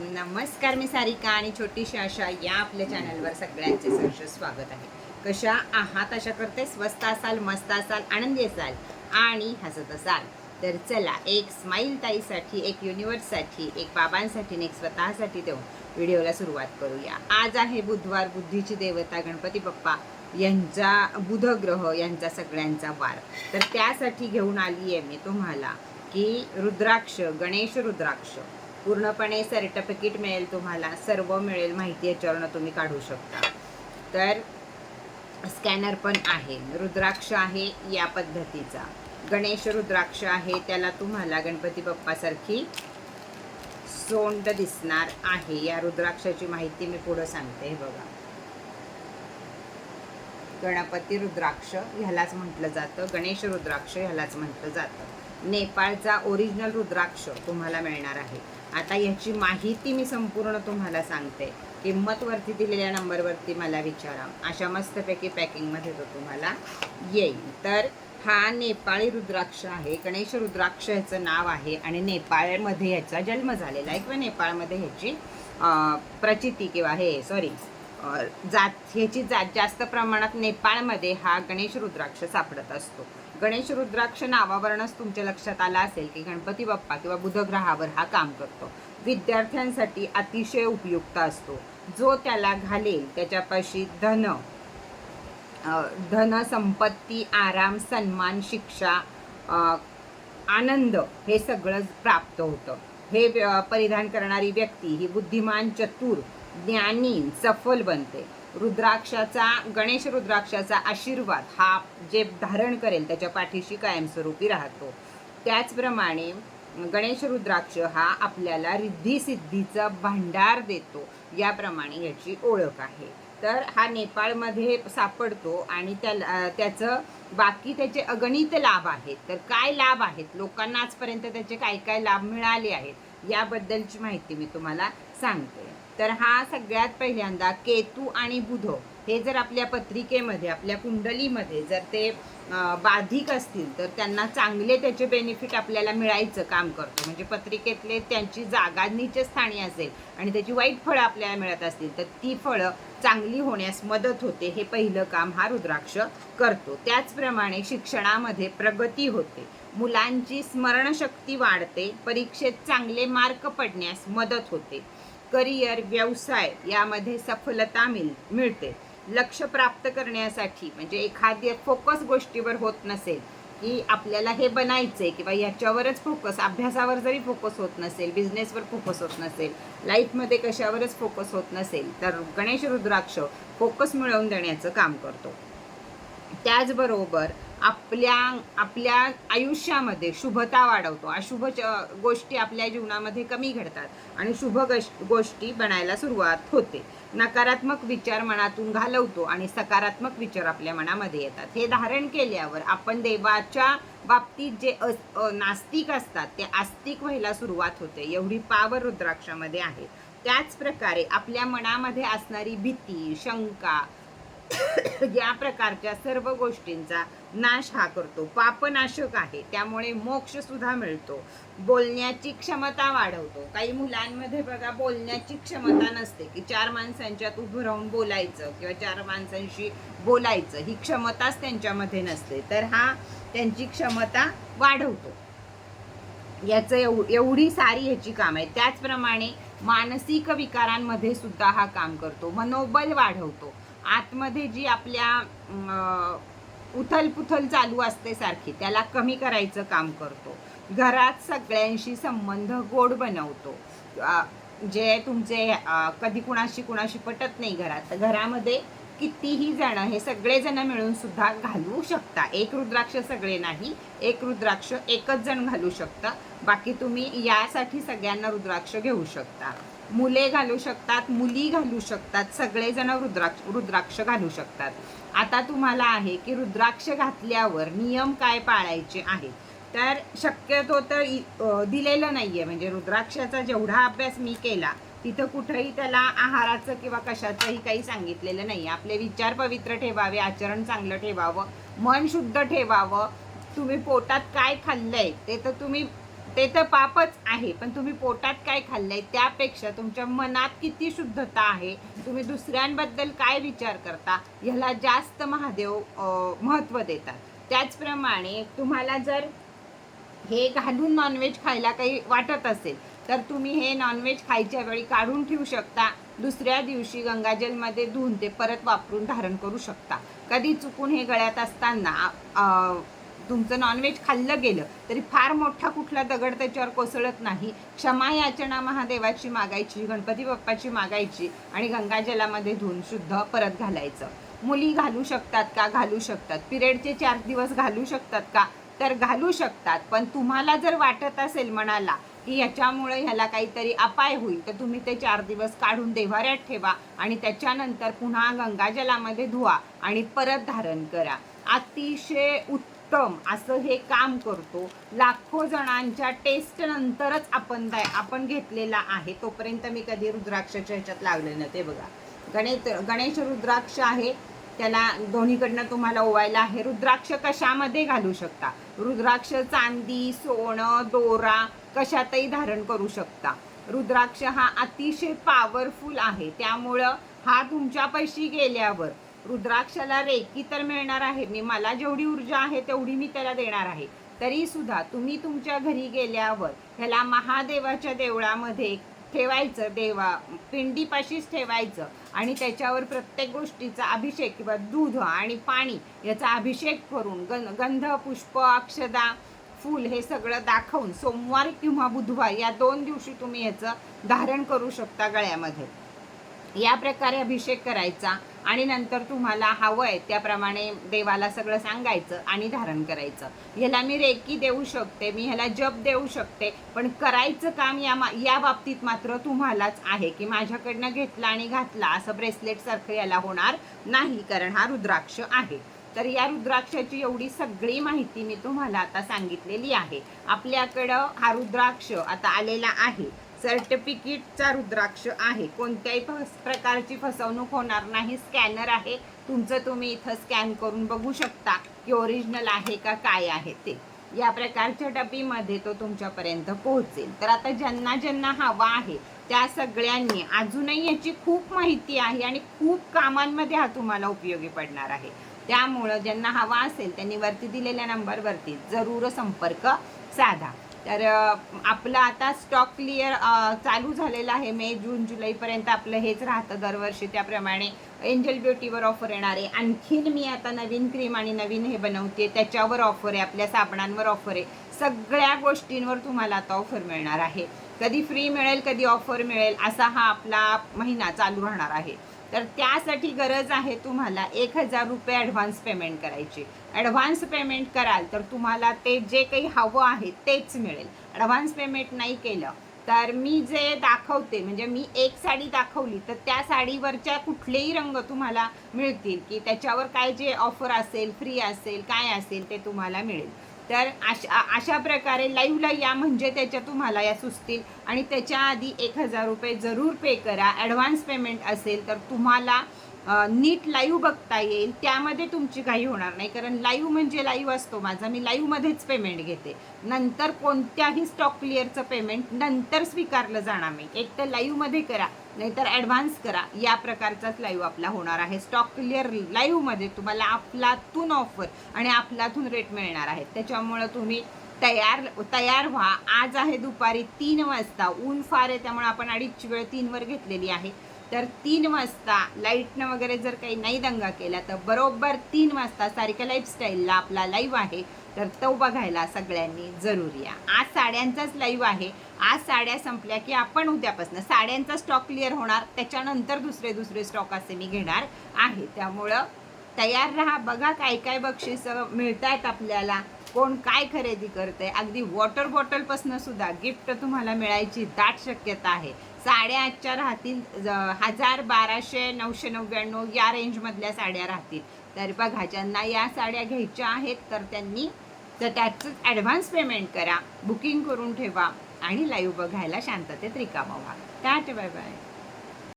नमस्कार मी सारिका आणि छोटीशी आशा या आपल्या चॅनलवर सगळ्यांचे सहर्ष स्वागत आहे. कशा आहात? अशा करते स्वस्त असाल मस्त असाल आनंदी असाल आणि हसत असाल. तर चला एक स्माईल ताईसाठी एक युनिवर्ससाठी एक बाबांसाठी आणि एक स्वतःसाठी देऊन व्हिडिओला सुरुवात करूया. आज आहे बुधवार बुद्धीची देवता गणपती बाप्पा यांचा बुधग्रह यांचा सगळ्यांचा वार. तर त्यासाठी घेऊन आली आहे मी तुम्हाला की रुद्राक्ष गणेश रुद्राक्ष. पूर्णपणे सर्टिफिकेट मिळेल तुम्हाला सर्व मिळेल माहिती याच्यावरनं तुम्ही काढू शकता. तर स्कॅनर पण आहे रुद्राक्ष आहे या पद्धतीचा. गणेश रुद्राक्ष आहे त्याला तुम्हाला गणपती बाप्पासारखी सोंड दिसणार आहे. या रुद्राक्षाची माहिती मी पुढं सांगते हे बघा. गणपती रुद्राक्ष ह्यालाच म्हटलं जातं. गणेश रुद्राक्ष ह्यालाच म्हटलं जातं. नेपाळचा ओरिजिनल रुद्राक्ष तुम्हाला मिळणार आहे. आता याची माहिती मी संपूर्ण तुम्हाला सांगते. किंमत वरती दिलेल्या नंबरवरती मला विचारा. अशा मस्तपैकी पॅकिंगमध्ये तो तुम्हाला येईल. तर हा नेपाळी रुद्राक्ष आहे. गणेश रुद्राक्ष याचं नाव आहे आणि नेपाळमध्ये ह्याचा जन्म झालेला आहे. किंवा नेपाळमध्ये ह्याची प्रचिती किंवा हे सॉरी जात ह्याची जात जास्त प्रमाणात नेपाळमध्ये हा गणेश रुद्राक्ष सापडत असतो. गणेश रुद्राक्ष नावावरूनच तुमच्या लक्षात आला असेल की गणपती बाप्पा किंवा बुधग्रहावर हा काम करतो. विद्यार्थ्यांसाठी अतिशय उपयुक्त असतो. जो त्याला घालेल त्याच्यापाशी धन धन संपत्ती आराम सन्मान शिक्षा आनंद हे सगळं प्राप्त होतं. हे व्य- परिधान करणारी व्यक्ती ही बुद्धिमान चतुर ज्ञानी सफल बनते. रुद्राक्षाचा गणेश रुद्राक्षाचा आशीर्वाद हा जे धारण करेल त्याच्या पाठीशी कायमस्वरूपी राहतो. त्याचप्रमाणे गणेश रुद्राक्ष हा आपल्याला रिद्धीसिद्धीचा भांडार देतो याप्रमाणे याची ओळख आहे. तर हा नेपाळमध्ये सापडतो आणि त्याला त्याचं बाकी त्याचे अगणित लाभ आहेत. तर काय लाभ आहेत? लोकांना आजपर्यंत त्याचे काय काय लाभ मिळाले आहेत? याबद्दलची माहिती मी तुम्हाला सांगते. तर हा सगळ्यात पहिल्यांदा केतू आणि बुध हे जर आपल्या पत्रिकेमध्ये आपल्या कुंडलीमध्ये जर ते बाधिक असतील तर त्यांना चांगले त्याचे बेनिफिट आपल्याला मिळायचं काम करतो. म्हणजे पत्रिकेतले त्यांची जागा नीच स्थानी असेल आणि त्याची वाईट फळं आपल्याला मिळत असतील तर ती फळं चांगली होण्यास मदत होते हे पहिलं काम हा रुद्राक्ष करतो. त्याचप्रमाणे शिक्षणामध्ये प्रगती होते. मुलांची स्मरणशक्ती वाढते परीक्षेत चांगले मार्क पडण्यास मदत होते. करिअर व्यवसाय यामध्ये सफलता मिळ मिळते. लक्ष प्राप्त करण्यासाठी म्हणजे एखाद्या फोकस गोष्टीवर होत नसेल की आपल्याला हे बनायचं आहे किंवा याच्यावरच फोकस अभ्यासावर जरी फोकस होत नसेल बिझनेसवर फोकस होत नसेल लाईफमध्ये कशावरच फोकस होत नसेल तर गणेश रुद्राक्ष फोकस मिळवून देण्याचं काम करतो. त्याचबरोबर आपल्या आपल्या आयुष्यामध्ये शुभता वाढवतो. अशुभ च- गोष्टी आपल्या जीवनामध्ये कमी घडतात आणि शुभ गोष्टी बनायला सुरुवात होते. नकारात्मक विचार मनातून घालवतो आणि सकारात्मक विचार आपल्या मनामध्ये येतात. हे धारण केल्यावर आपण देवाच्या बाबतीत जे अस- नास्तिक असतात ते आस्तिक व्हायला सुरुवात होते. एवढी पावर रुद्राक्षामध्ये आहे. त्याच प्रकारे आपल्या मनामध्ये असणारी भीती शंका या प्रकारच्या सर्व गोष्टींचा नाश हा करतो. पापनाशक आहे. त्यामुळे मोक्ष सुद्धा मिळतो. बोलण्याची क्षमता वाढवतो. काही मुलांमध्ये बघा बोलण्याची क्षमता नसते की चार माणसांच्यात उभं राहून बोलायचं किंवा चार माणसांशी बोलायचं. ही क्षमताच त्यांच्यामध्ये नसते. तर हा त्यांची क्षमता वाढवतो. याचं एव एवढी सारी ह्याची काम आहे. त्याचप्रमाणे मानसिक विकारांमध्ये सुद्धा हा काम करतो. मनोबल वाढवतो. आतमध्ये जी आपल्या उथल पुथल चालू असते सारखी त्याला कमी करायचं काम करतो. घरात सगळ्यांशी संबंध गोड बनवतो. जे तुमचे कधी कुणाशी कुणाशी पटत नाही घरात तर घरामध्ये कितीही जण हे सगळे जण मिळून सुद्धा घालू शकता. एक रुद्राक्ष सगळे नाही एक रुद्राक्ष एकच जण घालू शकता. बाकी तुम्ही यासाठी सगळ्यांना रुद्राक्ष घेऊ शकता. मुले घालू शकतात मुली घालू शकतात सगळेजण रुद्राक्ष रुद्राक्ष घालू शकतात. आता तुम्हाला आहे की रुद्राक्ष घातल्यावर नियम काय पाळायचे आहेत? तर शक्यतो तर दिलेलं नाही आहे म्हणजे रुद्राक्षाचा जेवढा अभ्यास मी केला तिथं कुठंही त्याला आहाराचं किंवा कशाचंही काही सांगितलेलं नाही आपले विचार पवित्र ठेवावे आचरण चांगलं ठेवावं मन शुद्ध ठेवावं. तुम्ही पोटात काय खाल्लंय ते तर तुम्ही ते तर पापच आहे पण तुम्ही पोटात काय खाल्लंय त्यापेक्षा तुमच्या मनात किती शुद्धता आहे तुम्ही दुसऱ्यांबद्दल काय विचार करता ह्याला जास्त महादेव महत्त्व देतात. त्याचप्रमाणे तुम्हाला जर हे घालून नॉनव्हेज खायला काही वाटत असेल तर तुम्ही हे नॉनव्हेज खायच्या वेळी काढून ठेवू शकता दुसऱ्या दिवशी गंगाजलमध्ये धुवून ते परत वापरून धारण करू शकता. कधी चुकून हे गळ्यात असताना तुमचं नॉनव्हेज खाल्लं गेलं तरी फार मोठा कुठला दगड त्याच्यावर कोसळत नाही. क्षमा याचना महादेवाची मागायची गणपती बाप्पाची मागायची आणि गंगाजलामध्ये धुवून शुद्ध परत घालायचं. मुली घालू शकतात का? घालू शकतात. पिरियडचे चार दिवस घालू शकतात का? तर घालू शकतात. पण तुम्हाला जर वाटत असेल मनाला की याच्यामुळे ह्याला काहीतरी अपाय होईल तर तुम्ही ते चार दिवस काढून देव्हाऱ्यात ठेवा आणि त्याच्यानंतर पुन्हा गंगाजलामध्ये धुवा आणि परत धारण करा. अतिशय उत्तम असं हे काम करतो. लाखो जणांच्या टेस्ट नंतरच आपण दा- आपण घेतलेला आहे. तोपर्यंत मी कधी रुद्राक्षाच्या ह्याच्यात लागले नव्हते ते बघा. गणेश गणेश रुद्राक्ष आहे. त्याला दोन्हीकडनं तुम्हाला ओवायला आहे. रुद्राक्ष कशामध्ये घालू शकता? रुद्राक्ष चांदी सोनं दोरा कशातही धारण करू शकता. रुद्राक्ष हा अतिशय पॉवरफुल आहे. त्यामुळं हा तुमच्यापाशी गेल्यावर रुद्राक्षाला रेकी तर मिळणार आहे. मी मला जेवढी ऊर्जा आहे तेवढी मी त्याला देणार आहे. तरी सुद्धा तुम्ही तुमच्या घरी गेल्यावर ह्याला महादेवाच्या देवळामध्ये ठेवायचं देवा पिंडीपाशीच ठेवायचं आणि त्याच्यावर प्रत्येक गोष्टीचा अभिषेक किंवा दूध आणि पाणी याचा अभिषेक करून गं गंध पुष्प अक्षदा फूल हे सगळं दाखवून सोमवार किंवा बुधवार या दोन दिवशी तुम्ही याचं धारण करू शकता गळ्यामध्ये. या प्रकारे अभिषेक करायचा. आणि नंतर तुम्हाला हवं आहे त्याप्रमाणे देवाला सगळं सांगायचं आणि धारण करायचं. ह्याला मी रेकी देऊ शकते मी ह्याला जप देऊ शकते पण करायचं काम या मा या बाबतीत मात्र तुम्हालाच आहे की माझ्याकडनं घेतला आणि घातला असं ब्रेसलेट सारखं याला होणार नाही कारण हा रुद्राक्ष आहे. तर या रुद्राक्षाची एवढी सगळी माहिती मी तुम्हाला आता सांगितलेली आहे. आपल्याकडं हा रुद्राक्ष आता आलेला आहे. सर्टिफिकेटचा रुद्राक्ष आहे. कोणत्याही फस प्रकारची फसवणूक होणार नाही. स्कॅनर आहे. तुमचं तुम्ही इथं स्कॅन करून बघू शकता की ओरिजिनल आहे का काय आहे ते. या प्रकारच्या डबीमध्ये तो तुमच्यापर्यंत पोहोचेल. तर आता ज्यांना ज्यांना हवा आहे त्या सगळ्यांनी अजूनही याची खूप माहिती आहे आणि खूप कामांमध्ये हा तुम्हाला उपयोगी पडणार आहे. त्यामुळं ज्यांना हवा असेल त्यांनी वरती दिलेल्या नंबरवरती जरूर संपर्क साधा. तर आपलं आता स्टॉक क्लिअर चालू झालेलं आहे मे जून जुलैपर्यंत आपलं हेच राहतं दरवर्षी. त्याप्रमाणे एंजल ब्युटीवर ऑफर येणार आहे. आणखीन मी आता नवीन क्रीम आणि नवीन हे बनवते. त्याच्यावर ऑफर आहे. आपल्या साबणांवर ऑफर आहे. सगळ्या गोष्टींवर तुम्हाला आता ऑफर मिळणार आहे. कधी फ्री मिळेल कधी ऑफर मिळेल असा हा आपला महिना चालू राहणार आहे. तर त्यासाठी गरज आहे तुम्हाला एक हजार रुपये ॲडव्हान्स पेमेंट करायची. ॲडव्हान्स पेमेंट कराल तर तुम्हाला ते जे काही हवं आहे तेच मिळेल. ॲडव्हान्स पेमेंट नाही केलं तर मी जे दाखवते म्हणजे मी एक साडी दाखवली तर त्या साडीवरच्या कुठलेही रंग तुम्हाला मिळतील की त्याच्यावर काय जे ऑफर असेल फ्री असेल काय असेल ते तुम्हाला मिळेल. तर अशा अशा प्रकारे लाईव्हला या म्हणजे त्याच्या तुम्हाला या सुचतील. आणि त्याच्या आधी एक हजार रुपये जरूर पे करा. ॲडव्हान्स पेमेंट असेल तर तुम्हाला नीट लाईव्ह बघता येईल त्यामध्ये तुमची काही होणार नाही. कारण लाईव्ह म्हणजे लाईव्ह असतो माझा. मी लाईव्हमध्येच पेमेंट घेते. नंतर कोणत्याही स्टॉक क्लिअरचं पेमेंट नंतर स्वीकारलं जाणार नाही. एक तर लाईव्हमध्ये करा नाहीतर ॲडव्हान्स करा. या प्रकारचाच लाईव्ह आपला होणार आहे. स्टॉक क्लिअर लाईव्हमध्ये तुम्हाला आपलातून ऑफर आणि आपलातून रेट मिळणार आहे त्याच्यामुळं तुम्ही तयार तयार व्हा. आज आहे दुपारी तीन वाजता. ऊन फार आहे त्यामुळे आपण अडीचची वेळ तीनवर घेतलेली आहे. तर तीन वाजता लाईटनं वगैरे जर काही नाही दंगा केला तर बरोबर तीन वाजता सारख्या लाईफस्टाईलला आपला लाईव्ह आहे. तर तो बघायला सगळ्यांनी जरूर या आज साड्यांचाच लाईव्ह आहे. आज साड्या संपल्या की आपण उद्यापासून साड्यांचा स्टॉक क्लिअर होणार. त्याच्यानंतर दुसरे दुसरे स्टॉक असे मी घेणार आहे. त्यामुळं तयार राहा बघा काय काय बक्षीस मिळत आहेत आपल्याला. कोण काय खरेदी करते अगदी वॉटर बॉटलपासून सुद्धा गिफ्ट तुम्हाला मिळायची दाट शक्यता आहे. साड्या आजच्या राहतील हजार बाराशे नऊशे नव्याण्णव या रेंजमधल्या साड्या राहतील. तर बघा ज्यांना या साड्या घ्यायच्या आहेत तर त्यांनी तर त्याचंच ॲडव्हान्स पेमेंट करा. बुकिंग करून ठेवा आणि लाईव्ह बघायला शांततेत रिकामा व्हा. टाट बाय बाय